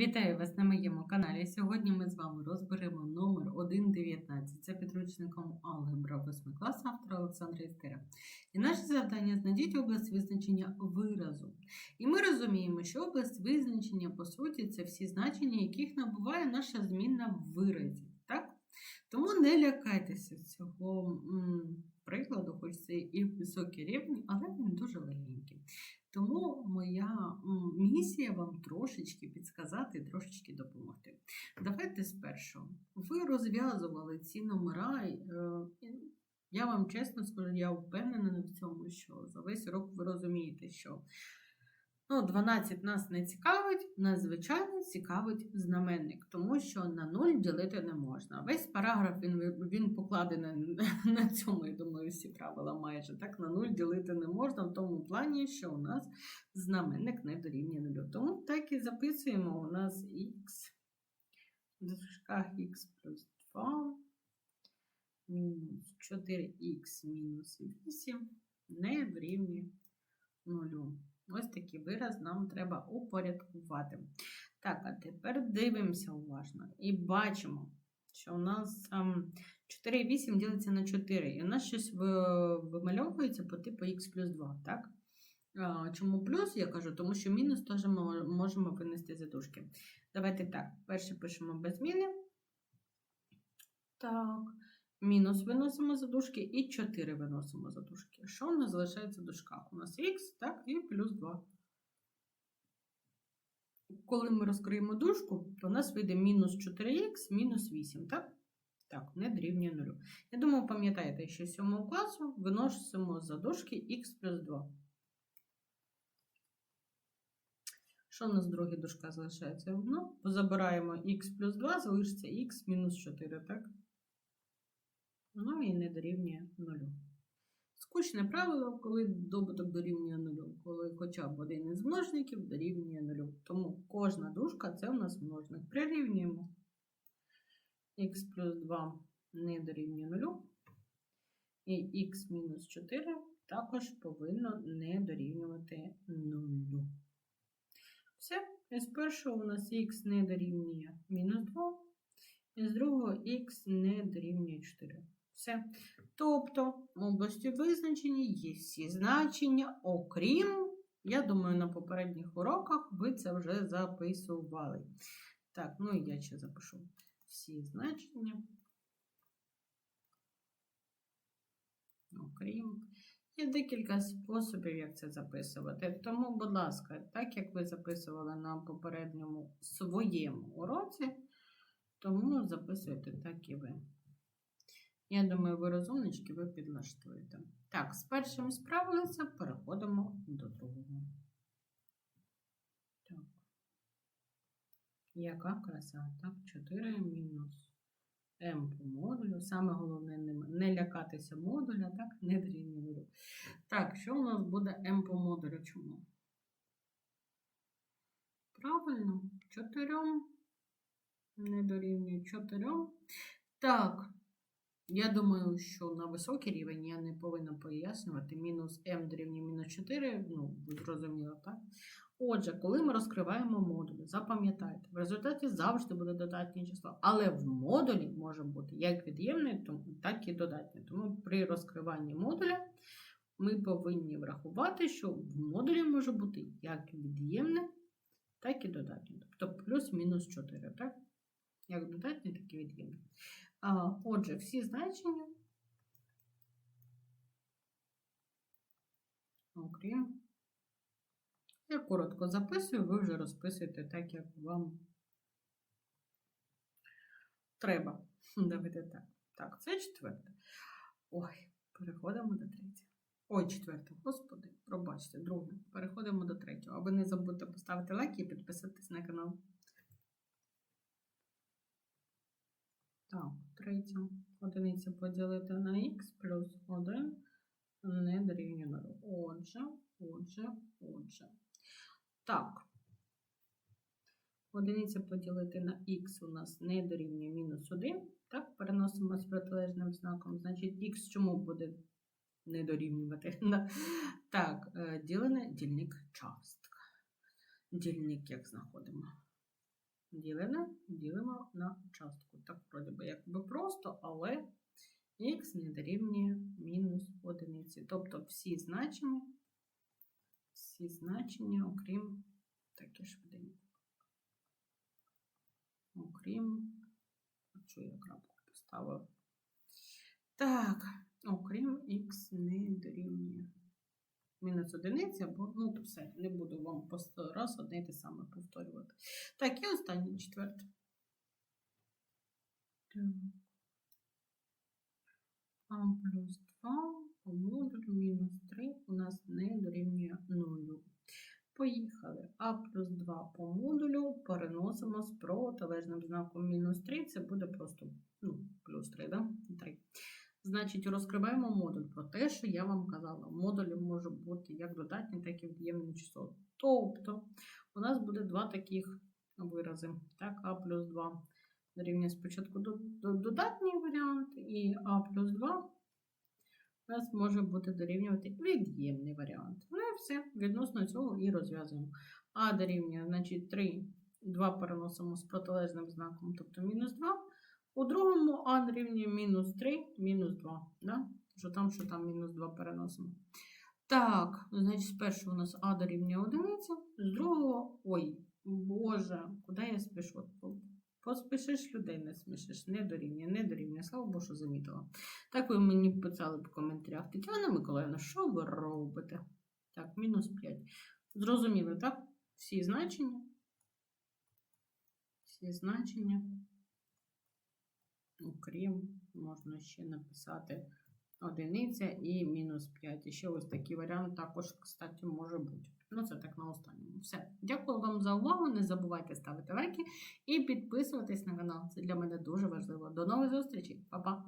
Вітаю вас на моєму каналі. Сьогодні ми з вами розберемо номер 1.19. Це підручником алгебра 8 класу автора Олександра Іскера. І наше завдання знайдіть область визначення виразу. І ми розуміємо, що область визначення, по суті, це всі значення, яких набуває наша змінна в виразі. Тому не лякайтеся цього прикладу, хоч це і високий рівень, але він дуже легенький. Тому моя місія вам трошечки підсказати, трошечки допомогти. Давайте спершу. Ви розв'язували ці номера. е, Я вам чесно скажу, я впевнена в цьому, що за весь рок ви розумієте, що ну, 12 нас не цікавить, нас звичайно цікавить знаменник, тому що на 0 ділити не можна. Весь параграф він, він покладений на цьому, я думаю, всі правила майже так, на 0 ділити не можна, в тому плані, що у нас знаменник не дорівнює нулю. Тому так і записуємо у нас х в дужках х плюс 2 мінус 4х мінус 8 не дорівнює нулю. Ось такий вираз нам треба упорядкувати. Так, а тепер дивимося уважно і бачимо, що у нас ем, 4,8 ділиться на 4. І у нас щось вимальовується по типу х плюс 2, так? Чому плюс, я кажу, тому що мінус теж ми можемо винести за дужки. Давайте так, перше пишемо без зміни. Так, мінус виносимо за дужки і 4 виносимо за дужки. Що у нас залишається в? У нас х, так, і плюс 2. Коли ми розкриємо дужку, то у нас вийде мінус 4х, мінус 8, так? Так, не дорівнює нулю. Я думаю, пам'ятаєте, що з 7 класу виносимо за дужки х плюс 2. Що у нас друга дужка залишається? Ну, забираємо х плюс 2, залишиться х мінус 4, так? Ну і не дорівнює нулю. Скучне правило, коли добуток дорівнює нулю, коли хоча б один із множників дорівнює нулю. Тому кожна дужка це у нас множник. Прирівнюємо х плюс 2 не дорівнює нулю. І х мінус 4 також повинно не дорівнювати нулю. Все, і з першого у нас х не дорівнює мінус 2, і з другого х не дорівнює 4. Все. Тобто, в області визначення є всі значення, окрім, я думаю, на попередніх уроках ви це вже записували. Так, ну і я ще запишу всі значення. Окрім. Є декілька способів, як це записувати. Тому, будь ласка, так як ви записували на попередньому своєму уроці, тому записуйте так і ви. Я думаю, ви розумнички, ви підлаштуєте. Так, з першим справилися, переходимо до другого. Так. Яка краса? Так, 4 мінус m по модулю. Саме головне не, лякатися модуля, так, не дорівнює нулю. Так, що у нас буде m по модулю? Чому? Правильно, 4 не дорівнює 4. Так. Я думаю, що на високий рівень я не повинна пояснювати. Мінус m дорівнює мінус 4, ну, зрозуміло, так? Отже, коли ми розкриваємо модулі, запам'ятайте, в результаті завжди буде додатнє число, але в модулі може бути як від'ємне, так і додатнє. Тому при розкриванні модуля ми повинні врахувати, що в модулі може бути як від'ємне, так і додатнє. Тобто плюс-мінус 4, так? Як додатнє, так і від'ємне. Отже, всі значення, окрім. Я коротко записую, ви вже розписуєте так, як вам треба. Давайте так. Так, це четверте. Ой, переходимо до третього. Ой, четверте, господи, пробачте, друге. Переходимо до третього. А ви не забудьте поставити лайк і підписатись на канал. Так, третя одиниця поділити на х плюс 1 не дорівнює 0. Отже, отже, отже. Так. Одиниця поділити на х у нас не дорівнює мінус 1. Так, переносимо з протилежним знаком. Значить, х чому буде не дорівнювати. Так, е, ділене дільник частка. Дільник як знаходимо? Ділене ділимо на частку. Так, вроді би, якби просто, але х не дорівнює мінус одиниці. Тобто всі значення, всі значення, окрім таке швиденько. Окрім, що я крапку поставила. Так, окрім х не дорівнює. Мінус одиниці, або, ну, то все, не буду вам по сто раз одне й те саме повторювати. Так, і останнє четверте. Так. А плюс 2 по модулю мінус 3 у нас не дорівнює 0. Поїхали. А плюс 2 по модулю переносимо з протилежним знаком мінус 3. Це буде просто ну, плюс 3, да? 3. Значить, розкриваємо модуль про те, що я вам казала. Модулі може бути як додатні, так і від'ємні число. Тобто, у нас буде два таких вирази. Так, А плюс 2 дорівнює спочатку до- до- додатній варіант, і А плюс 2 у нас може бути дорівнювати від'ємний варіант. Ну і все, відносно цього і розв'язуємо. А дорівнює, значить, 3, 2 переносимо з протилежним знаком, тобто мінус 2. У другому А дорівнює мінус 3, мінус 2. Да? Що там, що там мінус 2 переносимо. Так, значить, спершу у нас А дорівнює 1, з другого, ой, Боже, куди я спішу? Поспішиш людей не смішиш, не дорівнює, не дорівнює. Слава Богу, що замітила. Так ви мені писали в коментарях. Тетяна Миколаївна, що ви робите? Так, мінус 5. Зрозуміли, так? Всі значення. Всі значення. Окрім, можна ще написати одиниця і мінус 5. І ще ось такий варіант також, кстати, може бути. Ну, це так на останньому. Все. Дякую вам за увагу. Не забувайте ставити лайки і підписуватись на канал. Це для мене дуже важливо. До нових зустрічей. Па-па!